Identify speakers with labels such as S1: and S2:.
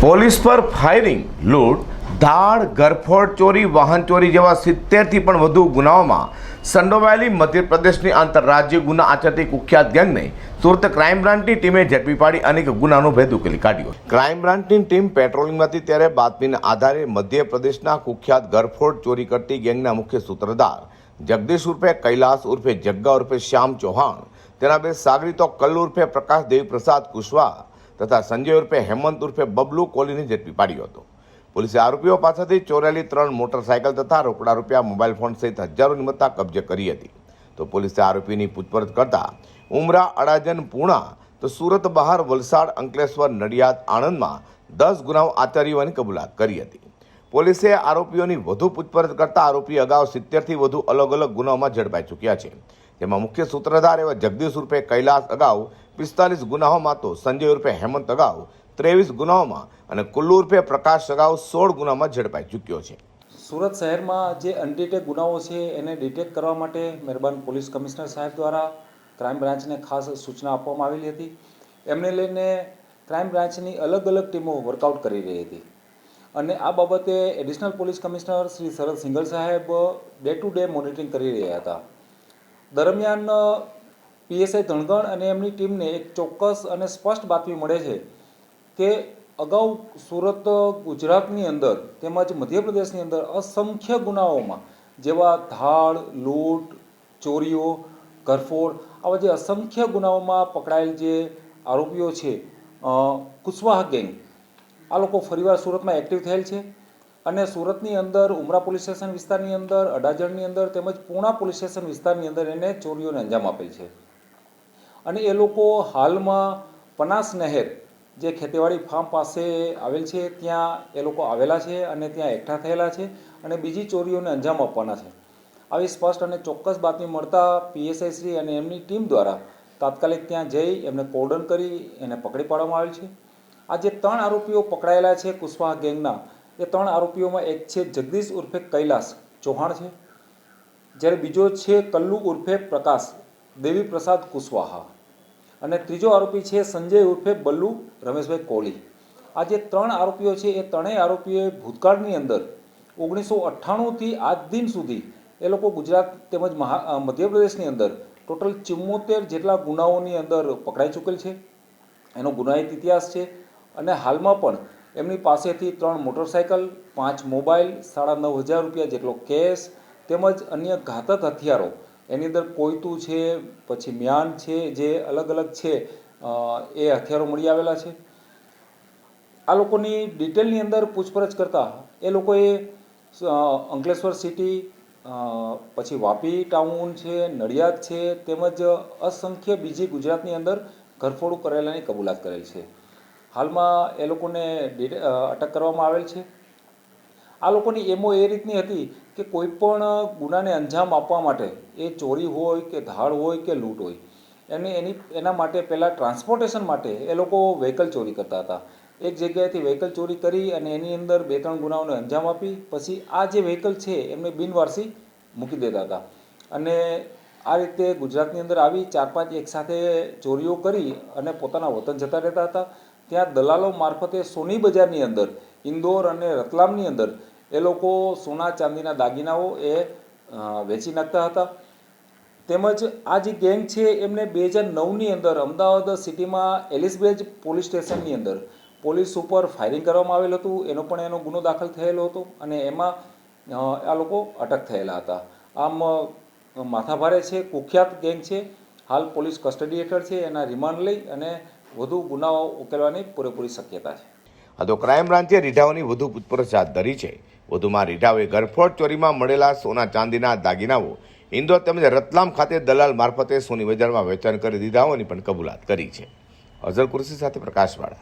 S1: Police પર firing, લૂંટ, ધાડ ગરફોડ ચોરી, વાહન ચોરી જેવા સિત્તેરથી પણ વધુ ગુનાઓમાં સંડોવાયેલી મધ્યપ્રદેશની આંતરરાજ્ય ગુના આચરતી કુખ્યાત ગેંગને સુરત ક્રાઇમ બ્રાન્ચની ટીમે ઝડપી પાડી અનેક ગુનાનો ભેદ ઉકેલી કાઢ્યો ક્રાઇમ બ્રાન્ચની ટીમ પેટ્રોલિંગમાં હતી ત્યારે બાતમીના આધારે મધ્યપ્રદેશના કુખ્યાત ગરફોડ ચોરી કરતી ગેંગના મુખ્ય સૂત્રધાર જગદીશ ઉર્ફે કૈલાસ ઉર્ફે જગ્ગા ઉર્ફે શ્યામ ચૌહાણ, તેના બે સાગરીતો કલ્લુ ઉર્ફે પ્રકાશ દેવીપ્રસાદ કુશવાહ તથા સંજય ઉર્ફે હેમંત ઉર્ફે બબલુ કોલીને ઝડપી પાડ્યો હતો. પોલીસે આરોપીઓ પાસેથી ચોરેલી ત્રણ મોટરસાયકલ તથા રોકડા રૂપિયા મોબાઈલ ફોન સહિત હજારોની મત્તા કબજે કરી હતી. તો પોલીસે આરોપીની પૂછપરછ કરતા ઉમરા, અડાજન, પૂણા, તો સુરત બહાર, વલસાડ, અંકલેશ્વર, નડિયાદ, આણંદમાં દસ ગુનાઓ આચર્યવાની કબૂલાત કરી હતી. પોલીસે આરોપીઓની વધુ પૂછપરછ કરતા આરોપી અગાઉ સિત્તેરથી વધુ અલગ અલગ ગુનાઓમાં ઝડપાઈ ચૂક્યા છે. જેમાં મુખ્ય સૂત્રધાર એવા જગદીશ રૂપે કૈલાસ અગાઉ પિસ્તાલીસ ગુનાઓમાં તો સંજય ઉર્ફે હેમંત અગાઉ ત્રેવીસ ગુનાઓમાં અને કુલ્લુ ઉર્ફે પ્રકાશ અગાઉ સોળ ગુનામાં ઝડપાઈ ચૂક્યો છે.
S2: સુરત શહેરમાં જે અનડિટેક ગુનાઓ છે એને ડિટેક્ટ કરવા માટે મહેરબાન પોલીસ કમિશનર સાહેબ દ્વારા ક્રાઇમ બ્રાન્ચને ખાસ સૂચના આપવામાં આવેલી હતી. એમને લઈને ક્રાઇમ બ્રાન્ચની અલગ અલગ ટીમો વર્કઆઉટ કરી રહી હતી. અને આ બાબતે additional police commissioner Shri Sharad Singhal સાહેબ ડે ટુ ડે મોનિટરિંગ કરી રહ્યા હતા. દરમિયાન પીએસઆઈ ધણગણ અને એમની ટીમને એક ચોક્કસ અને સ્પષ્ટ બાતમી મળે છે કે અગાઉ સુરત, ગુજરાતની અંદર તેમજ મધ્યપ્રદેશની અંદર અસંખ્ય ગુનાઓમાં જેવા ધાડ, લૂંટ, ચોરીઓ, ઘરફોડ, આવા જે અસંખ્ય ગુનાઓમાં પકડાયેલ જે આરોપીઓ છે કુશવાહ ગેંગ, આ લોકો ફરીવાર સુરતમાં એક્ટિવ થયેલ છે અને સુરતની અંદર ઉમરા પોલીસ સ્ટેશન વિસ્તારની અંદર, અડાજણની અંદર તેમજ પૂણા પોલીસ સ્ટેશન વિસ્તારની અંદર એને ચોરીઓને અંજામ આપેલ છે. અને એ લોકો હાલમાં પનાસ નહેર જે ખેતીવાડી ફાર્મ પાસે આવેલ છે, ત્યાં એ લોકો આવેલા છે અને ત્યાં એકઠા થયેલા છે અને બીજી ચોરીઓને અંજામ આપવાના છે. આવી સ્પષ્ટ અને ચોક્કસ બાતમી મળતા પીએસઆઈ શ્રી અને એમની ટીમ દ્વારા તાત્કાલિક ત્યાં જઈ એમને કોર્ડન કરી એને પકડી પાડવામાં આવેલ છે. આ જે ત્રણ આરોપીઓ પકડાયેલા છે કુશવાહ ગેંગના, એ ત્રણ આરોપીઓમાં એક છે જગદીશ ઉર્ફે કૈલાસ ચૌહાણ છે. જ્યારે બીજો છે કલ્લુ ઉર્ફે પ્રકાશ, દેવીપ્રસાદ કુશવાહા. અને ત્રીજો આરોપી છે સંજય ઉર્ફે બલ્લુ રમેશભાઈ કોહલી આ જે ત્રણ આરોપીઓ છે, એ ત્રણેય આરોપીઓએ ભૂતકાળની અંદર ઓગણીસો અઠ્ઠાણુંથી આજ દિન સુધી એ લોકો ગુજરાત તેમજ મહા મધ્યપ્રદેશની અંદર ટોટલ ચુમ્મોતેર જેટલા ગુનાઓની અંદર પકડાઈ ચૂકેલ છે. એનો ગુનાહિત ઇતિહાસ છે અને હાલમાં પણ એમની પાસેથી ત્રણ મોટરસાયકલ, પાંચ મોબાઈલ, સાડા નવ હજાર રૂપિયા જેટલો કેશ તેમજ અન્ય ઘાતક હથિયારો એની અંદર કોયતું છે, પછી મ્યાન છે, જે અલગ અલગ છે એ હથિયારો મળી આવેલા છે. આ લોકોની ડિટેલની અંદર પૂછપરછ કરતાં એ લોકોએ અંકલેશ્વર સિટી પછી વાપી ટાઉન છે, નડિયાદ છે, તેમજ અસંખ્ય બીજી ગુજરાતની અંદર ઘરફોડું કરેલાની કબૂલાત કરેલ છે. હાલમાં એ લોકોને અટક કરવામાં આવેલ છે. આ લોકોની એમો એ રીતની હતી કે કોઈ પણ ગુનાને અંજામ આપવા માટે એ ચોરી હોય કે ધાડ હોય કે લૂંટ હોય, એને, એની, એના માટે પહેલાં ટ્રાન્સપોર્ટેશન માટે એ લોકો વ્હીકલ ચોરી કરતા હતા. એક જગ્યાએથી વ્હીકલ ચોરી કરી અને એની અંદર બે, ત્રણ ગુનાઓને અંજામ આપી, પછી આ જે વ્હીકલ છે એમને બિનવારસી મૂકી દેતા હતા. અને આ રીતે ગુજરાતની અંદર આવી ચાર, પાંચ એકસાથે ચોરીઓ કરી અને પોતાના વતન જતા રહેતા હતા. ત્યાં દલાલો મારફતે સોની બજારની અંદર, ઇન્દોર અને રતલામની અંદર, એ લોકો સોના ચાંદીના દાગીનાઓ એ વેચી નાખતા હતા. તેમજ આ જે ગેંગ છે એમને બે હજાર નવની અંદર અમદાવાદ સિટીમાં એલિસબેજ પોલીસ સ્ટેશનની અંદર પોલીસ ઉપર ફાયરિંગ કરવામાં આવેલ હતું. એનો પણ એનો ગુનો દાખલ થયેલો હતો અને એમાં આ લોકો અટક થયેલા હતા. આમ માથાભારે છે, કુખ્યાત ગેંગ છે. હાલ પોલીસ કસ્ટડી હેઠળ છે. એના રિમાન્ડ લઈ અને વધુ ગુનાઓ ઉકેલવાની પૂરેપૂરી શક્યતા છે.
S1: આ તો ક્રાઇમ બ્રાન્ચે રીઢાઓની વધુ પૂછપરછ હાથ ધરી છે. વધુમાં રીઢાઓએ ગરફોડ ચોરીમાં મળેલા સોના ચાંદીના દાગીનાઓ, ઇન્દોર તેમજ રતલામ ખાતે દલાલ મારફતે સોની બજારમાં વેચાણ કરી દીધા હોવાની પણ કબૂલાત કરી છે. અઝર કુરશી સાથે પ્રકાશવાળા.